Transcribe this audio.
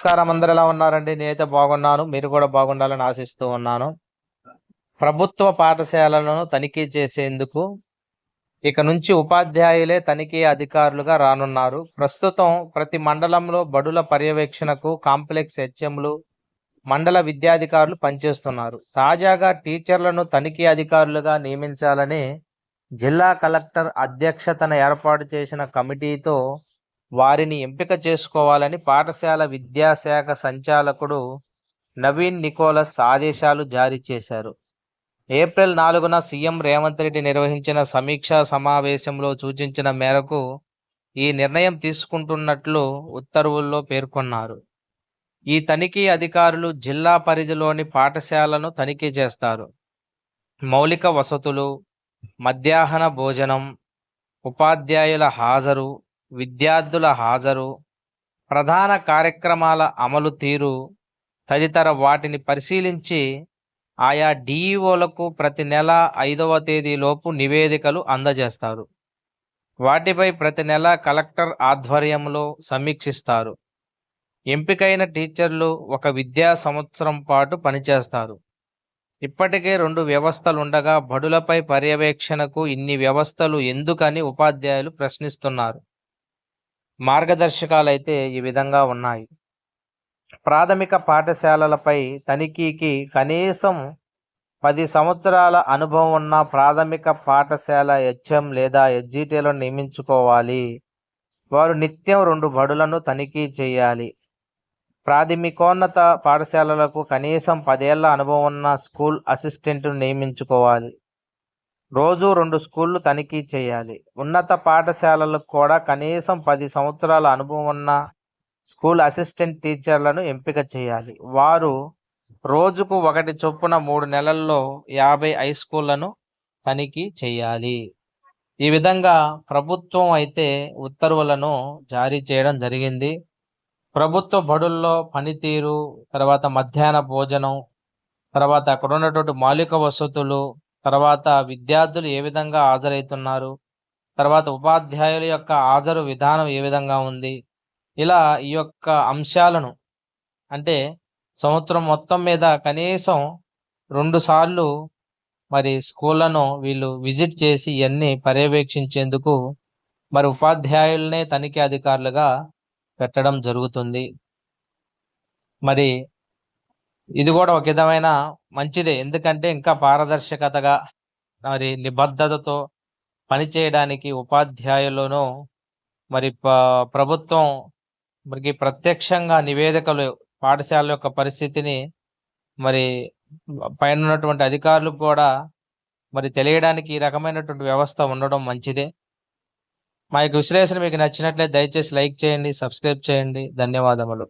నమస్కారం. అందరు ఎలా ఉన్నారండి? నేనైతే బాగున్నాను. మీరు కూడా బాగుండాలని ఆశిస్తూ ఉన్నాను. ప్రభుత్వ పాఠశాలలను తనిఖీ చేసేందుకు ఇక నుంచి ఉపాధ్యాయులే తనిఖీ అధికారులుగా రానున్నారు. ప్రస్తుతం ప్రతి మండలంలో బడుల పర్యవేక్షణకు కాంప్లెక్స్ హెచ్ఎంలు మండల విద్యాధికారులు పనిచేస్తున్నారు. తాజాగా టీచర్లను తనిఖీ అధికారులుగా నియమించాలని జిల్లా కలెక్టర్ అధ్యక్షతన ఏర్పాటు చేసిన కమిటీతో వారిని ఎంపిక చేసుకోవాలని పాఠశాల విద్యాశాఖ సంచాలకుడు నవీన్ నికోలస్ ఆదేశాలు జారీ చేశారు. ఏప్రిల్ నాలుగున సీఎం రేవంత్ రెడ్డి నిర్వహించిన సమీక్షా సమావేశంలో సూచించిన మేరకు ఈ నిర్ణయం తీసుకుంటున్నట్లు ఉత్తర్వుల్లో పేర్కొన్నారు. ఈ తనిఖీ అధికారులు జిల్లా పరిధిలోని పాఠశాలను తనిఖీ చేస్తారు. మౌలిక వసతులు మధ్యాహ్న భోజనం ఉపాధ్యాయుల హాజరు విద్యార్థుల హాజరు ప్రధాన కార్యక్రమాల అమలు తీరు తదితర వాటిని పరిశీలించి ఆయా డిఈఓలకు ప్రతి నెల ఐదవ తేదీలోపు నివేదికలు అందజేస్తారు. వాటిపై ప్రతి నెల కలెక్టర్ ఆధ్వర్యంలో సమీక్షిస్తారు. ఎంపికైన టీచర్లు ఒక విద్యా సంవత్సరం పాటు పనిచేస్తారు. ఇప్పటికే రెండు వ్యవస్థలుండగా బడులపై పర్యవేక్షణకు ఇన్ని వ్యవస్థలు ఎందుకని ఉపాధ్యాయులు ప్రశ్నిస్తున్నారు. మార్గదర్శకాలు అయితే ఈ విధంగా ఉన్నాయి. ప్రాథమిక పాఠశాలలపై తనిఖీకి కనీసం పది సంవత్సరాల అనుభవం ఉన్న ప్రాథమిక పాఠశాల హెచ్ఎం లేదా హెచ్జిటీలను నియమించుకోవాలి. వారు నిత్యం రెండు బడులను తనిఖీ చేయాలి. ప్రాథమికోన్నత పాఠశాలలకు కనీసం పదేళ్ళ అనుభవం ఉన్న స్కూల్ అసిస్టెంట్ను నియమించుకోవాలి. రోజు రెండు స్కూళ్ళు తనిఖీ చేయాలి. ఉన్నత పాఠశాలలకు కూడా కనీసం పది సంవత్సరాల అనుభవం ఉన్న స్కూల్ అసిస్టెంట్ టీచర్లను ఎంపిక చేయాలి. వారు రోజుకు ఒకటి చొప్పున మూడు నెలల్లో యాభై హై స్కూళ్ళను తనిఖీ చేయాలి. ఈ విధంగా ప్రభుత్వం అయితే ఉత్తర్వులను జారీ చేయడం జరిగింది. ప్రభుత్వ బడుల్లో పనితీరు తర్వాత మధ్యాహ్న భోజనం తర్వాత అక్కడ ఉన్నటువంటి మౌలిక వసతులు తర్వాత విద్యార్థులు ఏ విధంగా హాజరవుతున్నారు? తర్వాత ఉపాధ్యాయుల యొక్క హాజరు విధానం ఏ విధంగా ఉంది? ఇలా ఈ యొక్క అంశాలను అంటే సంవత్సరం మొత్తం మీద కనీసం రెండు సార్లు మరి స్కూళ్ళను వీళ్ళు విజిట్ చేసి ఇవన్నీ పర్యవేక్షించేందుకు మరి ఉపాధ్యాయులనే తనిఖీ అధికారులుగా పెట్టడం జరుగుతుంది. మరి ఇది కూడా ఒక విధమైన మంచిదే. ఎందుకంటే ఇంకా పారదర్శకతగా మరి నిబద్ధతతో పనిచేయడానికి ఉపాధ్యాయులను మరి ప్రభుత్వం మరి ప్రత్యక్షంగా నివేదికలు పాఠశాల యొక్క పరిస్థితిని మరి పైన ఉన్నటువంటి అధికారులకు కూడా మరి తెలియడానికి ఈ రకమైనటువంటి వ్యవస్థ ఉండడం మంచిదే. మా యొక్క విశ్లేషణ మీకు నచ్చినట్లయితే దయచేసి లైక్ చేయండి సబ్స్క్రైబ్ చేయండి. ధన్యవాదములు.